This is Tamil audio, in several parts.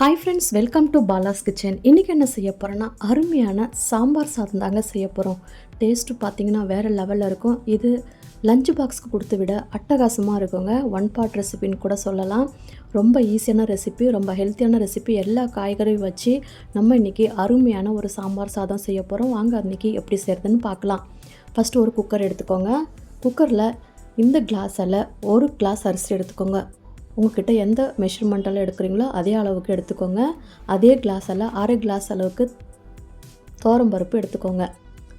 Hi friends welcome to Bala's kitchen இன்றைக்கி என்ன செய்ய போகிறேன்னா அருமையான சாம்பார் சாதம் தாங்க செய்ய போகிறோம் டேஸ்ட்டு பார்த்தீங்கன்னா வேறு லெவலில் இருக்கும். இது லஞ்ச் பாக்ஸ்க்கு கொடுத்து விட அட்டகாசமாக இருக்குங்க. ஒன் பார்ட் ரெசிபின்னு கூட சொல்லலாம். ரொம்ப ஈஸியான ரெசிபி ரொம்ப ஹெல்த்தியான ரெசிபி எல்லா காய்கறியும் வச்சு நம்ம இன்றைக்கி அருமையான ஒரு சாம்பார் சாதம் செய்ய போகிறோம் வாங்க அன்றைக்கி எப்படி செய்கிறதுன்னு பார்க்கலாம் ஃபஸ்ட்டு ஒரு குக்கர் எடுத்துக்கோங்க. குக்கரில் இந்த கிளாஸில் ஒரு கிளாஸ் அரிசி எடுத்துக்கோங்க. உங்ககிட்ட எந்த மெஷர்மெண்ட்டெல்லாம் எடுக்கிறீங்களோ அதே அளவுக்கு எடுத்துக்கோங்க. அதே கிளாஸில் அரை கிளாஸ் அளவுக்கு பருப்பு எடுத்துக்கோங்க.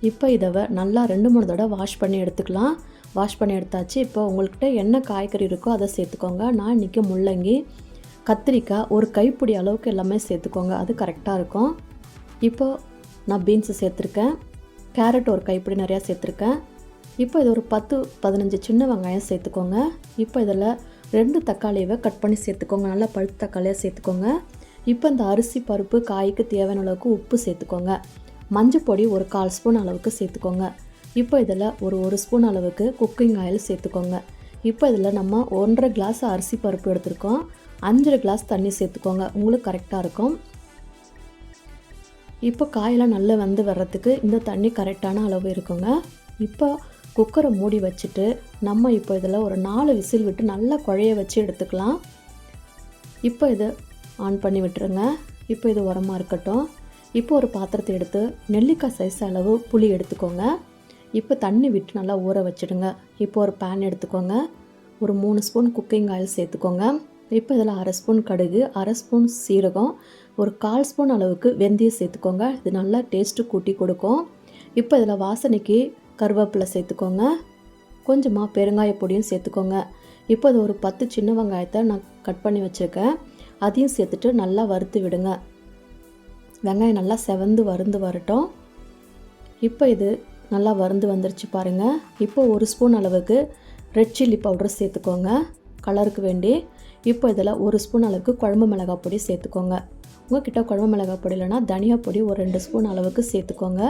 இப்போ இதை நல்லா ரெண்டு மூணு தடவை வாஷ் பண்ணி எடுத்துக்கலாம். வாஷ் பண்ணி எடுத்தாச்சு. இப்போ உங்கள்கிட்ட என்ன காய்கறி இருக்கோ அதை சேர்த்துக்கோங்க. நான் இன்றைக்கி முள்ளங்கி கத்திரிக்காய் ஒரு கைப்பிடி அளவுக்கு எல்லாமே சேர்த்துக்கோங்க. அது கரெக்டாக இருக்கும். இப்போ நான் பீன்ஸு சேர்த்துருக்கேன். கேரட் ஒரு கைப்பிடி நிறையா சேர்த்துருக்கேன். இப்போ இது ஒரு பத்து பதினஞ்சு சின்ன வெங்காயம் சேர்த்துக்கோங்க. இப்போ இதில் ரெண்டு தக்காளியை கட் பண்ணி சேர்த்துக்கோங்க. நல்லா பழுத்த தக்காளியாக சேர்த்துக்கோங்க. இப்போ இந்த அரிசி பருப்பு காய்க்கு தேவையான அளவுக்கு உப்பு சேர்த்துக்கோங்க. மஞ்சள் பொடி ஒரு கால் ஸ்பூன் அளவுக்கு சேர்த்துக்கோங்க. இப்போ இதில் ஒரு ஒரு ஸ்பூன் அளவுக்கு குக்கிங் ஆயில் சேர்த்துக்கோங்க. இப்போ இதில் நம்ம ஒன்றரை கிளாஸ் அரிசி பருப்பு எடுத்திருக்கோம். அஞ்சரை கிளாஸ் தண்ணி சேர்த்துக்கோங்க. உங்களுக்கு கரெக்டாக இருக்கும். இப்போ காயெல்லாம் நல்லா வந்து வர்றதுக்கு இந்த தண்ணி கரெக்டான அளவு இருக்குங்க. இப்போ குக்கரை மூடி வச்சுட்டு நம்ம இப்போ இதில் ஒரு நாலு விசில் விட்டு நல்லா குழைய வச்சு எடுத்துக்கலாம். இப்போ இதை ஆன் பண்ணி விட்டுருங்க. இப்போ இது உரமாக இருக்கட்டும். இப்போ ஒரு பாத்திரத்தை எடுத்து நெல்லிக்காய் சைஸ் அளவு புளி எடுத்துக்கோங்க. இப்போ தண்ணி விட்டு நல்லா ஊற வச்சுடுங்க. இப்போ ஒரு பேன் எடுத்துக்கோங்க. ஒரு மூணு ஸ்பூன் குக்கிங் ஆயில் சேர்த்துக்கோங்க. இப்போ இதில் அரை ஸ்பூன் கடுகு அரை ஸ்பூன் சீரகம் ஒரு கால் ஸ்பூன் அளவுக்கு வெந்தயம் சேர்த்துக்கோங்க. இது நல்லா டேஸ்ட்டு கூட்டி கொடுக்கும். இப்போ இதில் வாசனைக்கு கருவேப்பிலை சேர்த்துக்கோங்க. கொஞ்சமாக பெருங்காய பொடியும் சேர்த்துக்கோங்க. இப்போ அது ஒரு பத்து சின்ன வெங்காயத்தை நான் கட் பண்ணி வச்சுருக்கேன். அதையும் சேர்த்துட்டு நல்லா வறுத்து விடுங்க. வெங்காயம் நல்லா செவந்து வறுந்து வரட்டும். இப்போ இது நல்லா வறுந்து வந்துருச்சு பாருங்கள் இப்போ ஒரு ஸ்பூன் அளவுக்கு ரெட் சில்லி பவுடர் சேர்த்துக்கோங்க. கலருக்கு வேண்டி. இப்போ இதில் ஒரு ஸ்பூன் அளவுக்கு குழம்பு மிளகாய் பொடி சேர்த்துக்கோங்க. உங்கள்கிட்ட குழம்பு மிளகாய் பொடி இல்லைனா தனியா பொடி ஒரு ரெண்டு ஸ்பூன் அளவுக்கு சேர்த்துக்கோங்க.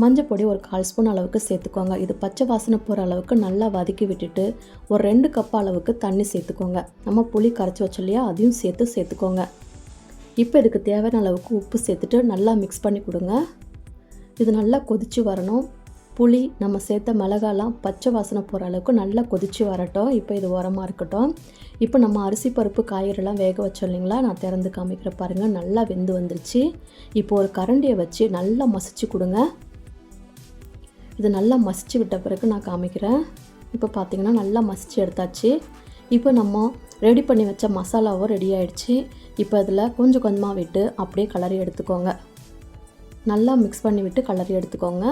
மஞ்சள் பொடி ஒரு கால் ஸ்பூன் அளவுக்கு சேர்த்துக்கோங்க. இது பச்சை வாசனை போகிற அளவுக்கு நல்லா வதக்கி விட்டுட்டு ஒரு ரெண்டு கப் அளவுக்கு தண்ணி சேர்த்துக்கோங்க. நம்ம புளி கரைச்சி வச்சோம் இல்லையா அதையும் சேர்த்து சேர்த்துக்கோங்க. இப்போ இதுக்கு தேவையான அளவுக்கு உப்பு சேர்த்துட்டு நல்லா மிக்ஸ் பண்ணி கொடுங்க. இது நல்லா கொதித்து வரணும். புளி நம்ம சேர்த்த மிளகாலாம் பச்சை வாசனை போகிற அளவுக்கு நல்லா கொதித்து வரட்டும். இப்போ இது உரமாக இருக்கட்டும். இப்போ நம்ம அரிசி பருப்பு காய்கறிலாம் வேக வச்சோம் இல்லைங்களா நான் திறந்து காமிக்கிற பாருங்கள் நல்லா வெந்து வந்துருச்சு. இப்போ ஒரு கரண்டியை வச்சு நல்லா மசிச்சு கொடுங்க. இது நல்லா மசிச்சு விட்ட பிறகு நான் காமிக்கிறேன். இப்போ பார்த்தீங்கன்னா நல்லா மசிச்சு எடுத்தாச்சு. இப்போ நம்ம ரெடி பண்ணி வச்ச மசாலாவும் ரெடி ஆகிடுச்சு இப்போ அதில் கொஞ்சம் கொஞ்சமாக விட்டு அப்படியே கலரி எடுத்துக்கோங்க. நல்லா மிக்ஸ் பண்ணி விட்டு கலரி எடுத்துக்கோங்க.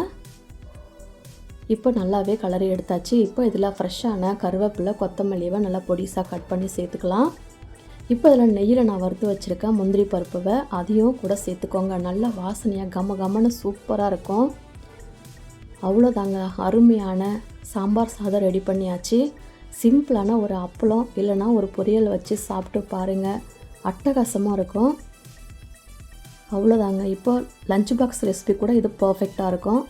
இப்போ நல்லாவே கலரி எடுத்தாச்சு. இப்போ இதில் ஃப்ரெஷ்ஷான கருவேப்பிலை கொத்தமல்லியவை நல்லா பொடிசாக கட் பண்ணி சேர்த்துக்கலாம். இப்போ இதில் நெய்யில் நான் வறுத்து வச்சுருக்கேன் முந்திரி பருப்புவை அதையும் கூட சேர்த்துக்கோங்க. நல்லா வாசனையாக கம கமன்னு சூப்பராக இருக்கும். அவ்வளோதாங்க. அருமையான சாம்பார் சாதம் ரெடி பண்ணியாச்சு. சிம்பிளான ஒரு அப்பளம் இல்லைனா ஒரு பொரியல் வச்சு சாப்பிட்டு பாருங்கள் அட்டகாசமாக இருக்கும். அவ்வளோதாங்க. இப்போ லஞ்ச் பாக்ஸ் ரெசிபி கூட இது பர்ஃபெக்டாக இருக்கும்.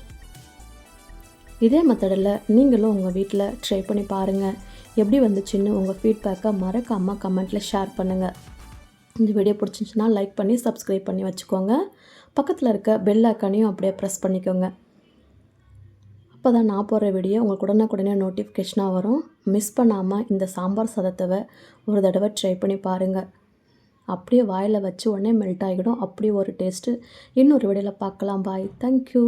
இதே மெத்தடில் நீங்களும் உங்கள் வீட்டில் ட்ரை பண்ணி பாருங்கள் எப்படி வந்துச்சுன்னு உங்கள் ஃபீட்பேக்கை மறக்காமல் கமெண்ட்டில் ஷேர் பண்ணுங்கள் இந்த வீடியோ பிடிச்சிருந்துச்சுன்னா லைக் பண்ணி சப்ஸ்கிரைப் பண்ணி வச்சுக்கோங்க. பக்கத்தில் இருக்க பெல் ஐக்கானையும் அப்படியே ப்ரெஸ் பண்ணிக்கோங்க. அப்போ தான் நான் போடுற வீடியோ உங்களுக்கு உடனே நோட்டிஃபிகேஷனாக வரும். மிஸ் பண்ணாமல் இந்த சாம்பார் சதத்தை ஒரு தடவை ட்ரை பண்ணி பாருங்கள் அப்படியே வாயில் வச்சு உடனே மெல்ட் ஆகிடும் அப்படியே ஒரு டேஸ்ட்டு இன்னொரு வீடியோவில் பார்க்கலாம். Bye thank you